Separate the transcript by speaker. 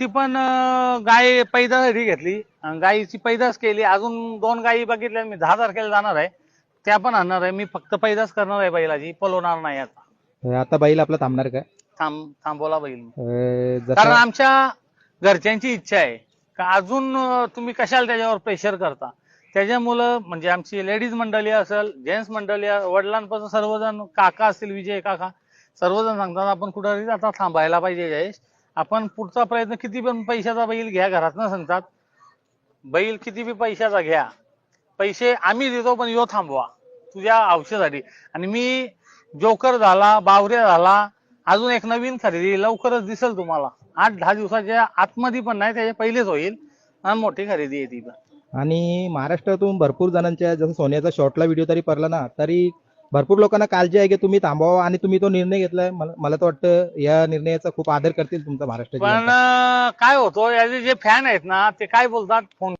Speaker 1: ती पण अं, गाय पैदासाठी घेतली. अन् गायीची पैदास केली. अजून दोन गायी बघितल्या मी दहा तारखेला जाणार आहे. त्या पण आणणार आहे. मी फक्त पैदास करणार आहे बैलाची. पलवणार नाही आता.
Speaker 2: अं, आता बैल आपला थांबणार काय?
Speaker 1: थांब थांबवला बैल.
Speaker 2: अं,
Speaker 1: कारण
Speaker 2: जसं
Speaker 1: आमच्या घरच्यांची इच्छा आहे. का अजून अं, तुम्ही कशाला त्याच्यावर प्रेशर करता? त्याच्यामुळं म्हणजे आमची लेडीज मंडळी असेल जेंट्स मंडळी अ- वडिलांपासून सर्वजण काका असतील विजय काका सर्वजण सांगतात आपण कुठं आता थांबायला पाहिजे जयेश. आपण पुढचा प्रयत्न किती पण पैशाचा बैल घ्या घरात सांगतात बैल किती बी पैशाचा घ्या. पैसे आम्ही देतो पण यो थांबवा. तुझ्या औषधासाठी. आणि मी जोकर झाला बावऱ्या झाला अजून एक नवीन खरेदी लवकरच दिसेल तुम्हाला. आठ दहा दिवसाच्या आतमध्ये पण नाही त्याच्या पहिलेच होईल. आणि मोठी खरेदी आहे ती पण.
Speaker 2: आणि महाराष्ट्रातून भरपूर जणांच्या जसं सोन्याचा शॉर्टला व्हिडिओ तरी पडला ना तरी भरपूर लोकांना काळजी आहे की तुम्ही थांबावा आणि तुम्ही तो निर्णय घेतलाय मला मला तर वाटतं या निर्णयाचा खूप आदर करतील तुमचा महाराष्ट्राची
Speaker 1: पण. अं, काय होतं याचे जे फॅन आहेत ना ते काय बोलतात फोन